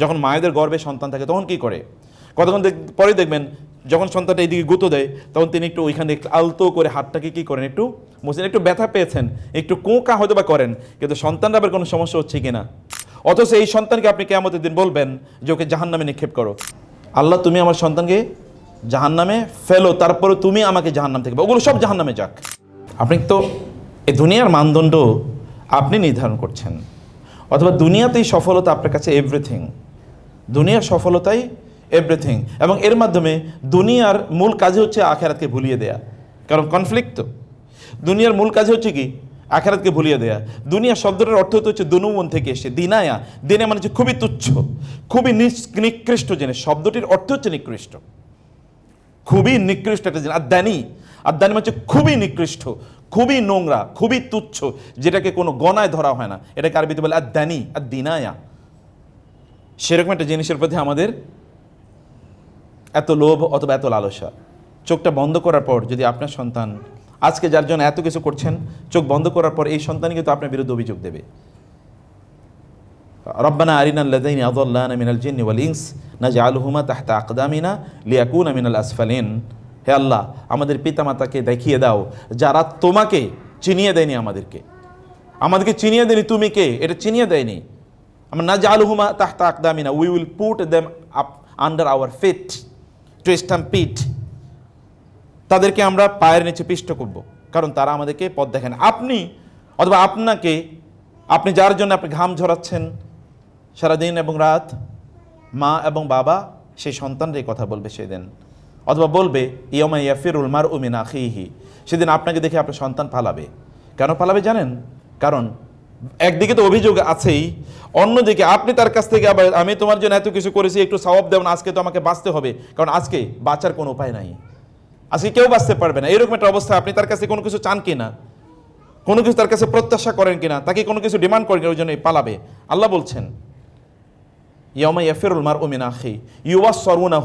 যখন মায়েদের গর্ভে সন্তান থাকে, তখন কি করে? কতক্ষণ পরে দেখবেন যখন সন্তানটা এইদিকে গুঁতো দেয়, তখন তিনি একটু ওইখানে একটু আলতো করে হাতটাকে কি করেন? একটু মুছেন একটু ব্যথা পেয়েছেন, একটু কোঁকা হয়তো বা করেন, কিন্তু সন্তানরা আবার কোনো সমস্যা হচ্ছে কিনা অথচ এই সন্তানকে আপনি কেমতের দিন বলবেন যে, ওকে জাহান নামে নিক্ষেপ করো। আল্লাহ, তুমি আমার সন্তানকে জাহান নামে ফেলো তারপরে তুমি আমাকে জাহান নাম থেকে ওগুলো সব জাহান নামে যাক। আপনি তো এই দুনিয়ার মানদণ্ড আপনি নির্ধারণ করছেন, অথবা দুনিয়াতেই সফলতা আপনার কাছে এভরিথিং দুনিয়ার সফলতাই এভরিথিং এবং এর মাধ্যমে দুনিয়ার মূল কাজই হচ্ছে আখেরাতকে ভুলিয়ে দেয়া। কারণ কনফ্লিক্ট তো। দুনিয়ার মূল কাজ হচ্ছে কি? আখেরাতকে ভুলিয়ে দেয়া। দুনিয়া শব্দটার অর্থ হচ্ছে দুনুমন থেকে এসে, দিনায়া। দিনে মানে হচ্ছে খুবই তুচ্ছ, খুবই নিকৃষ্ট জিনিস। শব্দটির অর্থ হচ্ছে নিকৃষ্ট। খুবই নিকৃষ্ট একটা জিনিস। আর দানি আর আদানি মানে হচ্ছে খুবই নিকৃষ্ট, খুবই নোংরা, খুবই তুচ্ছ, যেটাকে কোনো গণায় ধরা হয় না। এটাকে আরবিতে বলে আর দানি আর আদিনায়া। সেরকম একটা জিনিসের প্রতি আমাদের এত লোভ অথবা এত লালসা। চোখটা বন্ধ করার পর যদি আপনার সন্তান আজকে যার জন্য এত কিছু করছেন, চোখ বন্ধ করার পর এই সন্তানই কিন্তু আপনার বিরুদ্ধে অভিযোগ দেবে। রব্বানা আরিনা আল্লাযীনা আযাল্লানা মিনাল জিন্নি ওয়াল ইনস, নাজআলহুমা তাহতা আকদামিনা লিয়াকুনা মিনাল আসফালিন। হে আল্লাহ, আমাদের পিতামাতাকে দেখিয়ে দাও, যারা তোমাকে চিনিয়ে দেয়নি আমাদেরকে। আমাদেরকে চিনিয়ে দেয়নি তুমি কে? এটা চিনিয়ে দেয়নি। আমরা না জালহুমা তাহতা আকদামিনা we will put them up under our feet to stampede তাদেরকে আমরা পায়ের নিচে পিষ্ট করব। কারণ তারা আমাদেরকে পথ দেখেন আপনি অথবা আপনাকে, আপনি যার জন্য আপনি ঘাম ঝরাচ্ছেন সারাদিন এবং রাত, মা এবং বাবা সেই সন্তানরাই কথা বলবে সেদিন। অথবা বলবে ইয়মা ইয়াফিরুল মার উমিন আখিহি। সেদিন আপনাকে দেখে আপনার সন্তান পালাবে। কেন পালাবে জানেন? কারণ একদিকে তো অভিযোগ আছেই, অন্যদিকে আপনি তার কাছ থেকে আবার, আমি তোমার জন্য এত কিছু করেছি, একটু সওয়াব দেব না, আজকে তো আমাকে বাঁচতে হবে। কারণ আজকে বাঁচার কোনো উপায় নাই। আজকে কেউ বাঁচতে পারবে না। এরকম একটা অবস্থা, আপনি তার কাছে কোনো কিছু চান কিনা কোনো কিছু তার কাছে প্রত্যাশা করেন কিনা তাকে কোনো কিছু ডিমান্ড করেন ওই জন্য পালাবে। আল্লাহ বলছেন ইয়মা ইয়াফিরুল মার ওমিন আখি ইউয়া সরুনা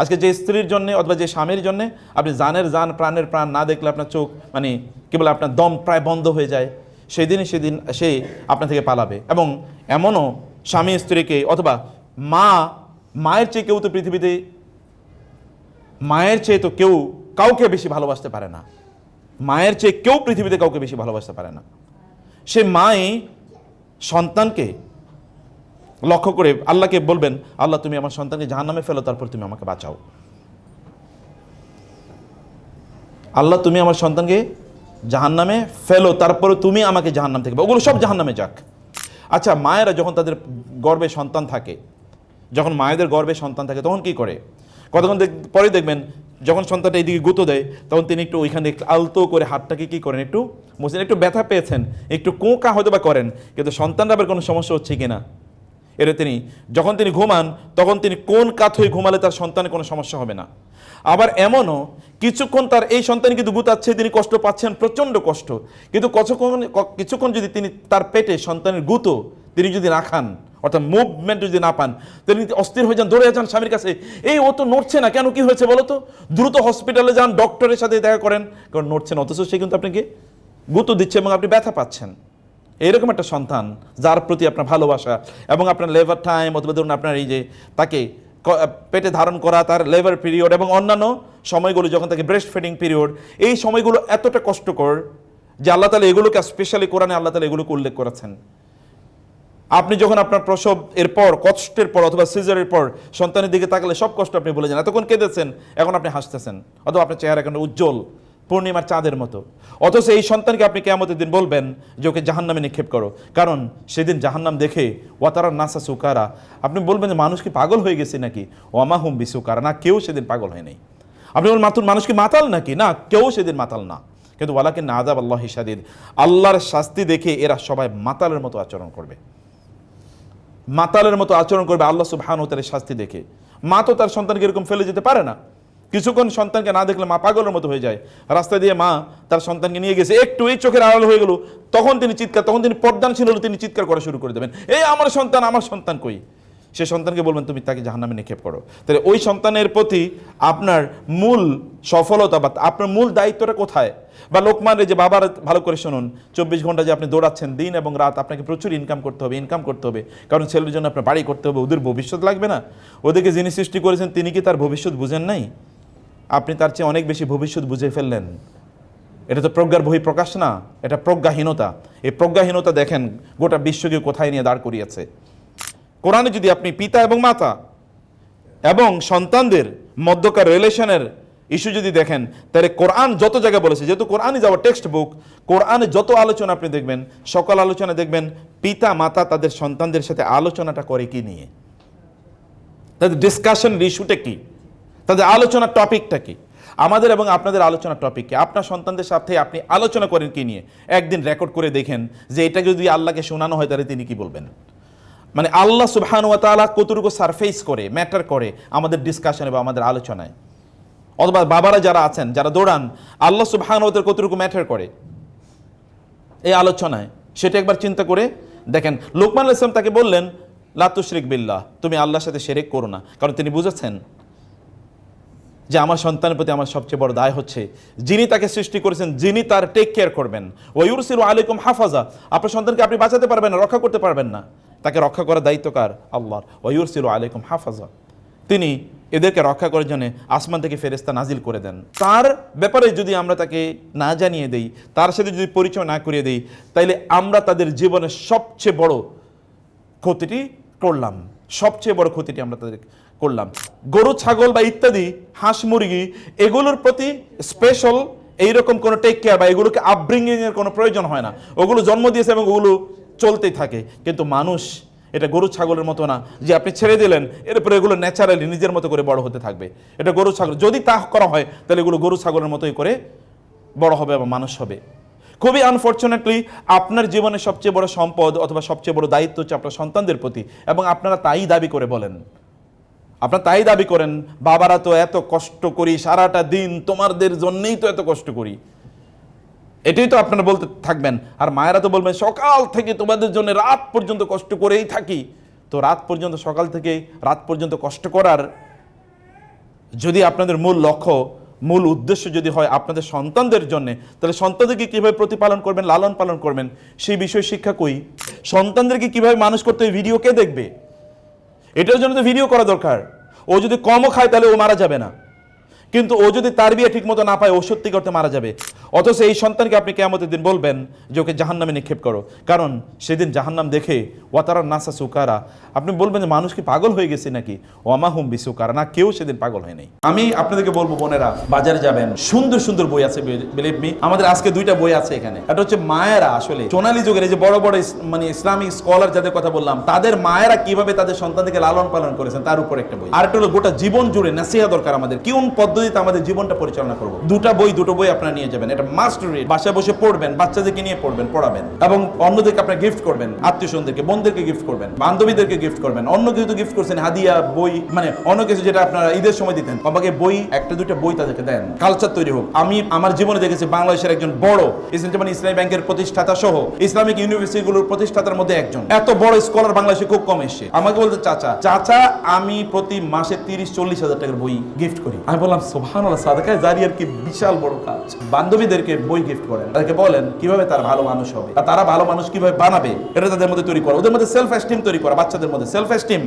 আজকে যে স্ত্রীর জন্য অথবা যে স্বামীর জন্য আপনি জানের জান, প্রাণের প্রাণ না দেখলে আপনার চোখ মানে কি বলে, আপনার দম প্রায় বন্ধ হয়ে যায়। সেদিনই সেদিন সে আপনার থেকে পালাবে। এবং এমনও স্বামী স্ত্রীকে অথবা মা, মায়ের চেয়ে কেউ তো পৃথিবীতে, মায়ের চেয়ে তো কেউ কাউকে বেশি ভালোবাসতে পারে না। মায়ের চেয়ে কেউ পৃথিবীতে কাউকে বেশি ভালোবাসতে পারে না। সে মাই সন্তানকে লক্ষ্য করে আল্লাহকে বলবেন, আল্লাহ, তুমি আমার সন্তানকে জাহান নামে ফেলো, তারপর তুমি আমাকে বাঁচাও। আল্লাহ, তুমি আমার সন্তানকে জাহান নামে ফেলো, তারপরে তুমি আমাকে জাহান নাম থেকে ওগুলো সব জাহান নামে যাক। আচ্ছা মায়েরা যখন তাদের গর্ভে সন্তান থাকে, যখন মায়েদের গর্ভে সন্তান থাকে, তখন কি করে? কতক্ষণ দেখ- পরে দেখবেন, যখন সন্তানটা এইদিকে গুঁতো দেয়, তখন তিনি একটু ওইখানে আলতো করে হাতটাকে কি করেন, একটু মুছেন একটু ব্যথা পেয়েছেন, একটু কোঁকা হয়তো বা করেন, কিন্তু সন্তানরা আবার কোনো সমস্যা হচ্ছে কিনা এর তিনি, যখন তিনি ঘুমান, তখন তিনি কোন কাত হয়ে ঘুমালে তার সন্তানের কোনো সমস্যা হবে না। আবার এমনও, কিছুক্ষণ তার এই সন্তান কিন্তু গুতাচ্ছে তিনি কষ্ট পাচ্ছেন, প্রচণ্ড কষ্ট। কিন্তু কতক্ষণ কিছুক্ষণ যদি তিনি তার পেটে সন্তানের গুতো তিনি যদি না খান, অর্থাৎ মুভমেন্ট যদি না পান, তিনি অস্থির হয়ে যান, দৌড়ে যান স্বামীর কাছে, এই ও তো নড়ছে না, কেন কি হয়েছে বলো তো? দ্রুত হসপিটালে যান ডক্টরের সাথে দেখা করেন, কারণ নড়ছেন অথচ সে কিন্তু আপনাকে গুঁতো দিচ্ছে এবং আপনি ব্যথা পাচ্ছেন। এরকম একটা সন্তান যার প্রতি আপনার ভালোবাসা এবং আপনার লেবার টাইম অথবা ধরুন আপনার এই যে তাকে পেটে ধারণ করা, তার লেবার পিরিয়ড এবং অন্যান্য সময়গুলো যখন তাকে ব্রেস্ট ফিডিং পিরিয়ড এই সময়গুলো এতটা কষ্টকর যে আল্লাহ তালা এগুলোকে স্পেশালি কোরআনে আল্লাহ তালা এগুলোকে উল্লেখ করেছেন। আপনি যখন আপনার প্রসব এর পর, কষ্টের পর অথবা সিজারের পর সন্তানের দিকে তাকালে সব কষ্ট আপনি বলে যান। এতক্ষণ কেঁদেছেন, এখন আপনি হাসতেছেন। অথবা আপনার চেহারা এখন উজ্জ্বল। পূর্ণিমার চাঁদের মতো। অথচ এই সন্তানকে আপনি কেমতের দিন বলবেন যে ওকে জাহান্নামে নিক্ষেপ করো। কারণ সেদিন জাহান্নাম দেখে ওয়াতারা নাসা সুকারা, আপনি বলবেন যে মানুষ কি পাগল হয়ে গেছে নাকি? ওয়ামাহুম বিসুকারা। না, কেউ সেদিন পাগল হয় নাই। আপনি বলুন মাতুর মানুষ কি মাতাল নাকি? না, কেউ সেদিন মাতাল না। কিন্তু ওয়ালাকে না আদাব আল্লাহ হিসাদিদ আল্লাহর শাস্তি দেখে এরা সবাই মাতালের মতো আচরণ করবে। মাতালের মতো আচরণ করবে আল্লাহ সুবহান তার শাস্তি দেখে। মা তো তার সন্তানকে এরকম ফেলে যেতে পারে না। কিছুক্ষণ সন্তানকে না দেখলে মা পাগলের মতো হয়ে যায়। রাস্তা দিয়ে মা তার সন্তানকে নিয়ে গেছে, একটু এই চোখের আড়াল হয়ে গেল, তখন তিনি চিৎকার, তখন তিনি পর্দান ছিল তিনি চিৎকার করা শুরু করে দেবেন। এই আমার সন্তান আমার সন্তান কই? সে সন্তানকে বলবেন, তুমি তাকে জাহান্নামে নিক্ষেপ করো। তাহলে ওই সন্তানের প্রতি আপনার মূল সফলতা বা আপনার মূল দায়িত্বটা কোথায়? বা লোকমানের যে বাবার, ভালো করে শুনুন, চব্বিশ ঘণ্টা যে আপনি দৌড়াচ্ছেন, দিন এবং রাত আপনাকে প্রচুর ইনকাম করতে হবে ইনকাম করতে হবে। কারণ ছেলের জন্য আপনার বাড়ি করতে হবে, ওদের ভবিষ্যৎ লাগবে না। ওদেরকে যিনি সৃষ্টি করেছেন, তিনি কি তার ভবিষ্যৎ বুঝেন নাই? আপনি তার চেয়ে অনেক বেশি ভবিষ্যৎ বুঝে ফেললেন। এটা তো প্রজ্ঞার বহি প্রকাশ না, এটা প্রজ্ঞাহীনতা। এই প্রজ্ঞাহীনতা দেখেন, গোটা বিশ্বকে কোথায় নিয়ে দাঁড় করিয়েছে। কোরআনে যদি আপনি পিতা এবং মাতা এবং সন্তানদের মধ্যকার রিলেশনের ইস্যু যদি দেখেন, তাহলে কোরআন যত জায়গায় বলেছে, যেহেতু কোরআনই যাওয়ার টেক্সট বুক কোরআনে যত আলোচনা আপনি দেখবেন, সকল আলোচনা দেখবেন, পিতা, মাতা তাদের সন্তানদের সাথে আলোচনাটা করে কি নিয়ে? তাদের ডিসকাশন ইস্যুটা কি? তাদের আলোচনার টপিকটা কি? আমাদের এবং আপনাদের আলোচনার টপিক কি? আপনার সন্তানদের সাথে আপনি আলোচনা করেন কি নিয়ে? একদিন রেকর্ড করে দেখেন যে এটা যদি আল্লাহকে শোনানো হয়, তাহলে তিনি কি বলবেন? মানে আল্লাহ সুবহানুয়া তাআলা কতটুকু সারফেস করে ম্যাটার করে আমাদের ডিসকাশনে বা আমাদের আলোচনায়? অথবা বাবারা যারা আছেন, যারা দৌড়ান, আল্লাহ সুবহানুয়াতের কতটুকু ম্যাটার করে? এই আলোচনায়। সেটা একবার চিন্তা করে দেখেন। লোকমান আলাইহিস সালাম তাকে বললেন লাতুশরিক বিল্লাহ, তুমি আল্লাহর সাথে সেরেক করো না। কারণ তিনি বুঝেছেন যে আমার সন্তানের প্রতি আমার সবচেয়ে বড় দায় হচ্ছে, যিনি তাকে সৃষ্টি করেছেন, যিনি তার টেক কেয়ার করবেন। ওয়ুরসির আলাইকুম হাফাজা, আপনার সন্তানকে আপনি বাঁচাতে পারবেন না, রক্ষা করতে পারবেন না। তাকে রক্ষা করার দায়িত্ব কার? আল্লাহর। ওয়ুরসির আলাইকুম হাফাজা। তিনি এদেরকে রক্ষা করার জন্য আসমান থেকে ফেরেস্তা নাজিল করে দেন। তার ব্যাপারে যদি আমরা তাকে না জানিয়ে দেই, তার সাথে যদি পরিচয় না করিয়ে দেই, তাইলে আমরা তাদের জীবনের সবচেয়ে বড় ক্ষতিটি করলাম। সবচেয়ে বড় ক্ষতিটি আমরা তাদের করলাম। গরু, ছাগল বা ইত্যাদি, হাঁস, মুরগি, এগুলোর প্রতি স্পেশাল এইরকম কোনো টেক কেয়ার বা এগুলোকে আপব্রিঙ্গিং এর কোনো প্রয়োজন হয় না। ওগুলো জন্ম দিয়েছে এবং ওগুলো চলতেই থাকে। কিন্তু মানুষ এটা গরু, ছাগলের মতো না। যে আপনি ছেড়ে দিলেন, এরপরে এগুলো ন্যাচারালি নিজের মতো করে বড় হতে থাকবে। এটা গরু, ছাগল। যদি তা করা হয়, তাহলে এগুলো গরু, ছাগলের মতোই করে বড় হবে বা মানুষ হবে। খুবই আনফর্চুনেটলি আপনার জীবনের সবচেয়ে বড় সম্পদ অথবা সবচেয়ে বড় দায়িত্ব হচ্ছে আপনার সন্তানদের প্রতি এবং আপনারা তাই দাবি করে বলেন। আপনারা তাই দাবি করেন, বাবারা তো এত কষ্ট করি, সারাটা দিন তোমাদের জন্যেই তো এত কষ্ট করি। এটাই তো আপনারা বলতে থাকবেন। আর মায়েরা তো বলবেন, সকাল থেকে তোমাদের জন্য রাত পর্যন্ত কষ্ট করেই থাকি। তো রাত পর্যন্ত, সকাল থেকে রাত পর্যন্ত কষ্ট করার যদি আপনাদের মূল লক্ষ্য, মূল উদ্দেশ্য যদি হয় আপনাদের সন্তানদের জন্য, তাহলে সন্তানদেরকে কীভাবে প্রতিপালন করবেন, লালন পালন করবেন, সেই বিষয়ে শিক্ষা কই? সন্তানদেরকে কীভাবে মানুষ করতে ভিডিও কে দেখবে? এটার জন্য তো ভিডিও করা দরকার। ও যদি কমও খায়, তাহলে ও মারা যাবে না। কিন্তু ও যদি তার বিয়ে ঠিক মতো না পায়, ও সত্যি করতে মারা যাবে। অথচ এই সন্তানকে আপনি কেমতের দিন বলবেন যে ওকে জাহান্নামে নিক্ষেপ করো। কারণ সেদিন জাহান্নাম দেখে, ওয়াতারা নাসা সুকারা, আপনি বলবেন যে মানুষ কি পাগল হয়ে গেছে নাকি? ওয়ামাহুম বিসুকারা, না, কেউ সেদিন পাগল হয় নাই। আমি আপনাদেরকে বলব বোনেরা, বাজারে যাবেন, সুন্দর সুন্দর বই আছে বিলিভ মি আমাদের আজকে দুইটা বই আছে এখানে। একটা হচ্ছে মায়েরা আসলে, সোনালী যুগের এই যে বড় বড় মানে ইসলামিক স্কলার যাদের কথা বললাম, তাদের মায়েরা কীভাবে তাদের সন্তানদেরকে লালন পালন করেছেন, তার উপর একটা বই। আর একটা হলো গোটা জীবন জুড়ে নাসিহা দরকার আমাদের কোন পদ্ধতিতে আমাদের জীবনটা পরিচালনা করব। দুটা বই, দুটো বই আপনারা নিয়ে যাবেন, এটা মাস্ট রিড বাসায় বসে পড়বেন, বাচ্চাদেরকে নিয়ে পড়বেন, পড়াবেন। এবং অন্যদেরকে আপনারা গিফট করবেন আত্মীয় গিফট করবেন, বান্ধবীদেরকে গিফট করবেন। অন্য কিছু গিফট করছেন, হাদিয়া, বই মানে অন্য কিছু যেটা আপনারা ঈদের সময় দিতেন। বই, একটা, দুইটা বই তাদেরকে দেন। কালচার তৈরি হোক। আমি আমার জীবনে দেখেছি বাংলাদেশের একজন বড় যেমন ইসলামী ব্যাংকের প্রতিষ্ঠাতা সহ ইসলামিক প্রতিষ্ঠাতার মধ্যে একজন। এত বড় স্কলার বাংলাদেশে খুব কম এসছে। আমাকে বলতে, চাচা চাচা, আমি প্রতি মাসে তিরিশ, চল্লিশ হাজার টাকার বই গিফট করি। আমি বললাম সোহান সাদাকায় জারিয়ার কি বিশাল বড় কাজ। বান্ধবীদেরকে বই গিফট করেন। তাদেরকে বলেন, কীভাবে তারা ভালো মানুষ হবে? তারা ভালো মানুষ কীভাবে বানাবে? এটা তাদের মধ্যে তৈরি করা। ওদের মধ্যে সেলফ এস্টিম তৈরি করা, বাচ্চাদের মধ্যে সেলফ এস্টিম